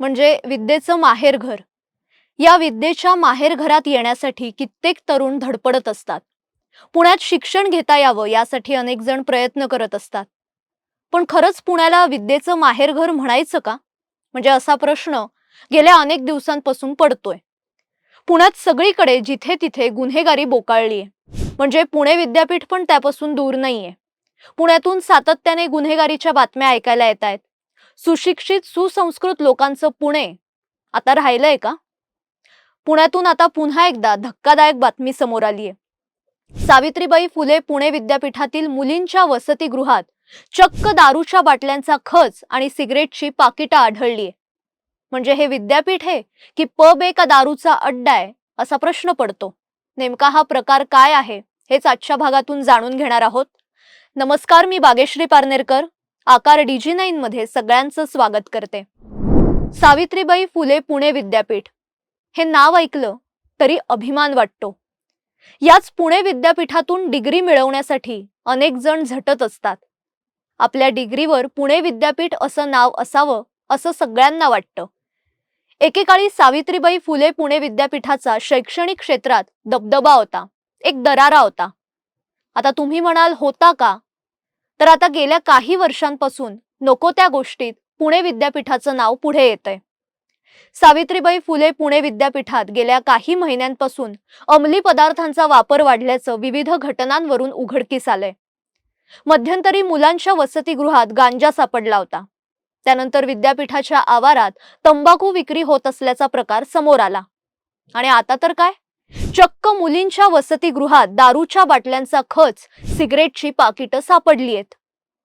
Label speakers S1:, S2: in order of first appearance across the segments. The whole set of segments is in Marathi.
S1: म्हणजे विद्येचं माहेरघर या विद्येच्या माहेरघरात येण्यासाठी कित्येक तरुण धडपडत असतात. पुण्यात शिक्षण घेता यावं यासाठी अनेक जण प्रयत्न करत असतात. पण खरंच पुण्याला विद्येचं माहेरघर म्हणायचं का? म्हणजे असा प्रश्न गेल्या अनेक दिवसांपासून पडतोय. पुण्यात सगळीकडे जिथे तिथे गुन्हेगारी बोकाळली म्हणजे पुणे विद्यापीठ पण त्यापासून दूर नाहीये. पुण्यातून सातत्याने गुन्हेगारीच्या बातम्या ऐकायला येत आहेत सुशिक्षित सुसंस्कृत लोकांचं पुणे. आता राहिलंय का? पुण्यातून आता पुन्हा एकदा धक्कादायक बातमी समोर आलीय. सावित्रीबाई फुले पुणे विद्यापीठातील मुलींच्या वसतिगृहात चक्क दारूच्या बाटल्यांचा खच आणि सिगरेटची पाकिटं आढळलीय. म्हणजे हे विद्यापीठ आहे की पब ए का दारूचा अड्डा आहे असा प्रश्न पडतो. नेमका हा प्रकार काय आहे हेच आजच्या भागातून जाणून घेणार आहोत. नमस्कार मी बागेश्री पारनेरकर. आकार डीजी नाईन मध्ये सगळ्यांचं स्वागत करते. सावित्रीबाई फुले पुणे विद्यापीठ. हे नाव ऐकलं तरी अभिमान वाटतो. याच पुणे विद्यापीठातून डिग्री मिळवण्यासाठी अनेक जण झटत असतात. आपल्या डिग्रीवर पुणे विद्यापीठ असं नाव असावं असं सगळ्यांना वाटतं. एकेकाळी सावित्रीबाई फुले पुणे विद्यापीठाचा शैक्षणिक क्षेत्रात दबदबा होता. एक दरारा होता. आता तुम्ही म्हणाल होता का? तर आता गेल्या काही वर्षांपासून नको त्या गोष्टीत पुणे विद्यापीठाचं नाव पुढे येतंय. सावित्रीबाई फुले पुणे विद्यापीठात गेल्या काही महिन्यांपासून अंमली पदार्थांचा वापर वाढल्याचं विविध घटनांवरून उघडकीस आलंय. मध्यंतरी मुलांच्या वसतिगृहात गांजा सापडला होता. त्यानंतर विद्यापीठाच्या आवारात तंबाखू विक्री होत असल्याचा प्रकार समोर आला. आणि आता तर काय? चक्क मुलींच्या वसतिगृहात दारूच्या बाटल्यांचा खच सिगरेटची पाकिटं सापडली आहेत.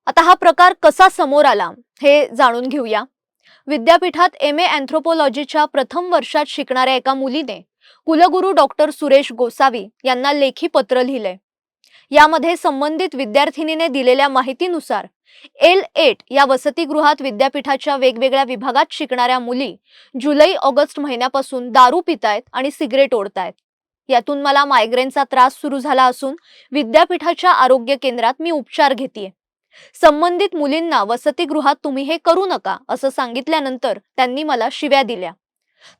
S1: आता हा प्रकार कसा समोर आला हे जाणून घेऊया. विद्यापीठात एम ए अँथ्रोपॉलॉजीच्या प्रथम वर्षात शिकणाऱ्या एका मुलीने कुलगुरू डॉक्टर सुरेश गोसावी यांना लेखी पत्र लिहिलंय. यामध्ये संबंधित विद्यार्थिनीने दिलेल्या माहितीनुसार एल एट या वसतिगृहात विद्यापीठाच्या वेगवेगळ्या विभागात शिकणाऱ्या मुली जुलै ऑगस्ट महिन्यापासून दारू पितायत आणि सिगरेट ओढतायत. यातून मला मायग्रेनचा त्रास सुरू झाला असून विद्यापीठाच्या आरोग्य केंद्रात मी उपचार घेतेय. संबंधित मुलींना वसतिगृहात तुम्ही हे करू नका असं सांगितल्यानंतर त्यांनी मला शिव्या दिल्या.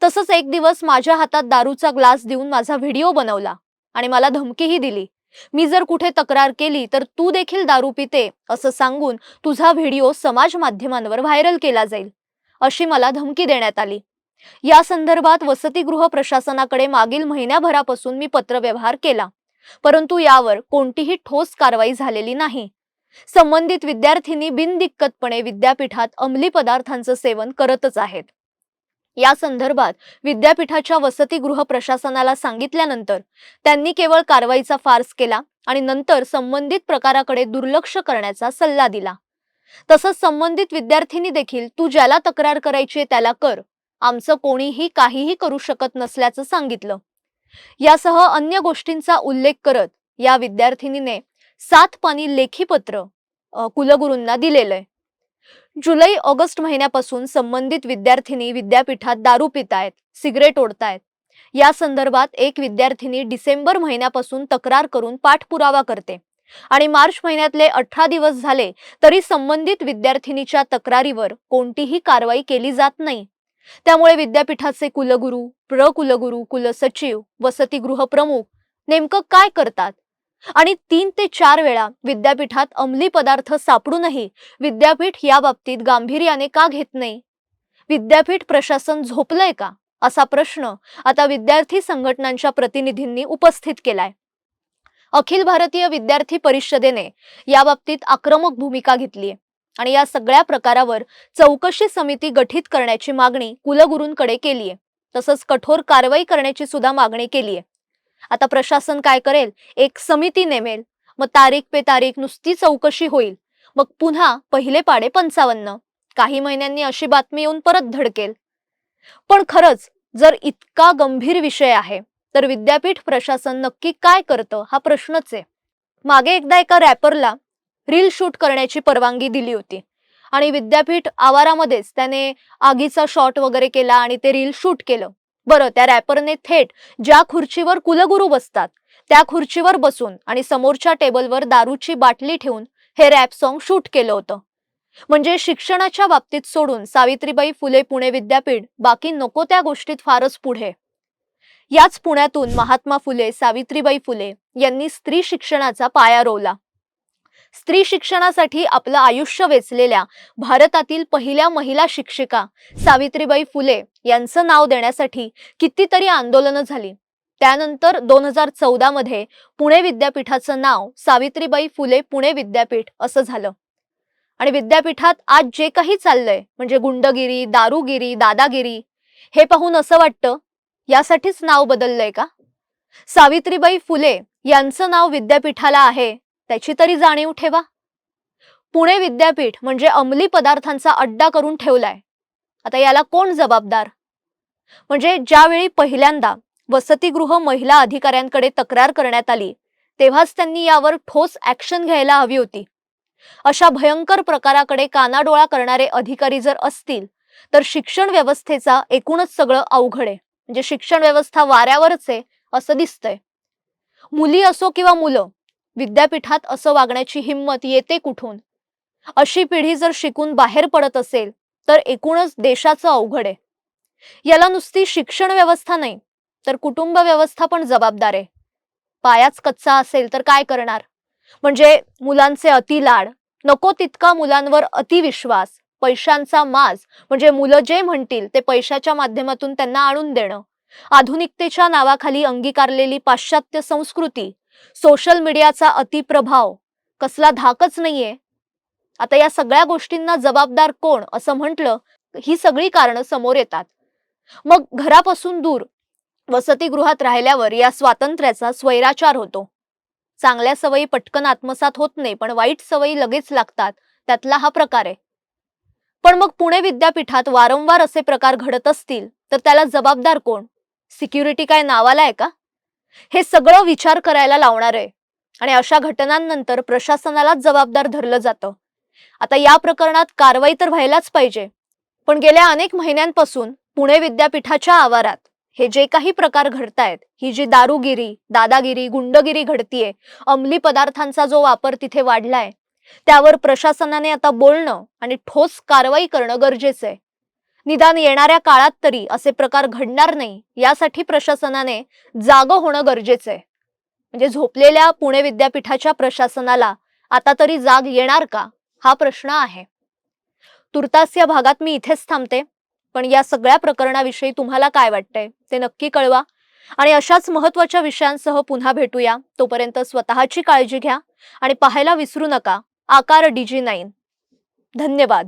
S1: तसंच एक दिवस माझ्या हातात दारूचा ग्लास देऊन माझा व्हिडिओ बनवला आणि मला धमकीही दिली. मी जर कुठे तक्रार केली तर तू देखील दारू पिते असं सांगून तुझा व्हिडिओ समाज माध्यमांवर व्हायरल केला जाईल अशी मला धमकी देण्यात आली. या संदर्भात वसतिगृह प्रशासनाकडे मागील महिन्याभरापासून मी पत्रव्यवहार केला. परंतु यावर कोणतीही ठोस कारवाई झालेली नाही. संबंधित विद्यार्थिनी बिनदिक्कतपणे विद्यापीठात अंमली पदार्थांचं सेवन करतच आहेत. या संदर्भात विद्यापीठाच्या वसतिगृह प्रशासनाला सांगितल्यानंतर त्यांनी केवळ कारवाईचा फार्स केला आणि नंतर संबंधित प्रकाराकडे दुर्लक्ष करण्याचा सल्ला दिला. तसंच संबंधित विद्यार्थिनी देखील तू ज्याला तक्रार करायची त्याला कर. आमचं कोणीही काहीही करू शकत नसल्याचं सांगितलं. यासह अन्य गोष्टींचा उल्लेख करत या विद्यार्थिनीने सात पानी लेखी पत्र कुलगुरूंना दिलेलं आहे जुलै ऑगस्ट महिन्यापासून संबंधित विद्यार्थिनी विद्यापीठात दारू पितायत सिगरेट ओढतायत. या संदर्भात एक विद्यार्थिनी डिसेंबर महिन्यापासून तक्रार करून पाठपुरावा करते आणि मार्च महिन्यातले अठरा दिवस झाले तरी संबंधित विद्यार्थिनीच्या तक्रारीवर कोणतीही कारवाई केली जात नाही. त्यामुळे विद्यापीठाचे कुलगुरू प्र कुलगुरू कुलसचिव वसतिगृह प्रमुख नेमकं काय करतात? आणि तीन ते चार वेळा विद्यापीठात अंमली पदार्थ सापडूनही विद्यापीठ या बाबतीत गांभीर्याने का घेत नाही? विद्यापीठ प्रशासन झोपलंय का? असा प्रश्न आता विद्यार्थी संघटनांच्या प्रतिनिधींनी उपस्थित केलाय. अखिल भारतीय विद्यार्थी परिषदेने या बाबतीत आक्रमक भूमिका घेतलीय. आणि या सगळ्या प्रकारावर चौकशी समिती गठीत करण्याची मागणी कुलगुरूंकडे केलीय तसंच कठोर कारवाई करण्याची सुद्धा मागणी केलीय आता प्रशासन काय करेल? एक समिती नेमेल. मग तारीख पे तारीख नुसती चौकशी होईल. मग पुन्हा पहिले पाडे पंचावन्न. काही महिन्यांनी अशी बातमी येऊन परत धडकेल. पण खरंच जर इतका गंभीर विषय आहे तर विद्यापीठ प्रशासन नक्की काय करतं हा प्रश्नच आहे. मागे एकदा एका रॅपरला रील शूट करण्याची परवानगी दिली होती. आणि विद्यापीठ आवारामध्येच त्याने आगीचा शॉट वगैरे केला आणि ते रील शूट केलं. बरं त्या रॅपरने थेट ज्या खुर्चीवर कुलगुरू बसतात त्या खुर्चीवर बसून आणि समोरच्या टेबलवर दारूची बाटली ठेवून हे रॅप सॉन्ग शूट केलं होतं. म्हणजे शिक्षणाच्या बाबतीत सोडून सावित्रीबाई फुले पुणे विद्यापीठ बाकी नको त्या गोष्टीत फारच पुढे. याच पुण्यातून महात्मा फुले सावित्रीबाई फुले यांनी स्त्री शिक्षणाचा पाया रोवला. स्त्री शिक्षणासाठी आपलं आयुष्य वेचलेल्या भारतातील पहिल्या महिला शिक्षिका सावित्रीबाई फुले यांचं नाव देण्यासाठी कितीतरी आंदोलनं झाली. त्यानंतर दोन हजार चौदा मध्ये पुणे विद्यापीठाचं नाव सावित्रीबाई फुले पुणे विद्यापीठ असं झालं. आणि विद्यापीठात आज जे काही चाललंय म्हणजे गुंडगिरी दारूगिरी दादागिरी हे पाहून असं वाटतं यासाठीच नाव बदललंय का? सावित्रीबाई फुले यांचं नाव विद्यापीठाला आहे त्याची तरी जाणीव ठेवा. पुणे विद्यापीठ म्हणजे अंमली पदार्थांचा अड्डा करून ठेवलाय. आता याला कोण जबाबदार? म्हणजे ज्यावेळी पहिल्यांदा वसतिगृह महिला अधिकाऱ्यांकडे तक्रार करण्यात आली तेव्हाच त्यांनी यावर ठोस ऍक्शन घ्यायला हवी होती. अशा भयंकर प्रकाराकडे कानाडोळा करणारे अधिकारी जर असतील तर शिक्षण व्यवस्थेचा एकूणच सगळं अवघड आहे. म्हणजे शिक्षण व्यवस्था वाऱ्यावरच आहे असं दिसतंय. मुली असो किंवा मुलं विद्यापीठात असं वागण्याची हिंमत येते कुठून? अशी पिढी जर शिकून बाहेर पडत असेल तर एकूणच देशाचं अवघड आहे. याला नुसती शिक्षण व्यवस्था नाही तर कुटुंब व्यवस्था पण जबाबदार आहे. पायाच कच्चा असेल तर काय करणार? म्हणजे मुलांचे अतिलाड नको तितका मुलांवर अतिविश्वास पैशांचा माज म्हणजे मुलं जे म्हणतील ते पैशाच्या माध्यमातून त्यांना आणून देणं. आधुनिकतेच्या नावाखाली अंगीकारलेली पाश्चात्य संस्कृती सोशल मीडियाचा अतिप्रभाव कसला धाकच नाहीये. आता या सगळ्या गोष्टींना जबाबदार कोण असं म्हटलं ही सगळी कारणं समोर येतात. मग घरापासून दूर वसतिगृहात राहिल्यावर या स्वातंत्र्याचा स्वैराचार होतो. चांगल्या सवयी पटकन आत्मसात होत नाही पण वाईट सवयी लगेच लागतात त्यातला हा प्रकार आहे. पण मग पुणे विद्यापीठात वारंवार असे प्रकार घडत असतील तर त्याला जबाबदार कोण? सिक्युरिटी काय नावाला आहे का? हे सगळं विचार करायला लावणार आहे. आणि अशा घटनांनंतर प्रशासनालाच जबाबदार धरलं जातं. आता या प्रकरणात कारवाई तर व्हायलाच पाहिजे. पण गेल्या अनेक महिन्यांपासून पुणे विद्यापीठाच्या आवारात हे जे काही प्रकार घडतायत ही जी दारूगिरी दादागिरी गुंडगिरी घडतीये अंमली पदार्थांचा जो वापर तिथे वाढलाय त्यावर प्रशासनाने आता बोलणं आणि ठोस कारवाई करणं गरजेचं आहे. निदान येणाऱ्या काळात तरी असे प्रकार घडणार नाही यासाठी प्रशासनाने जागं होणं गरजेचं आहे. म्हणजे झोपलेल्या पुणे विद्यापीठाच्या प्रशासनाला आता तरी जाग येणार का? हा प्रश्न आहे. तुर्तास या भागात मी इथेच थांबते. पण या सगळ्या प्रकरणाविषयी तुम्हाला काय वाटतंय ते नक्की कळवा. आणि अशाच महत्त्वाच्या विषयांसह पुन्हा भेटूया. तोपर्यंत स्वतःची काळजी घ्या आणि पाहायला विसरू नका. आकार डीजी नाईन. धन्यवाद.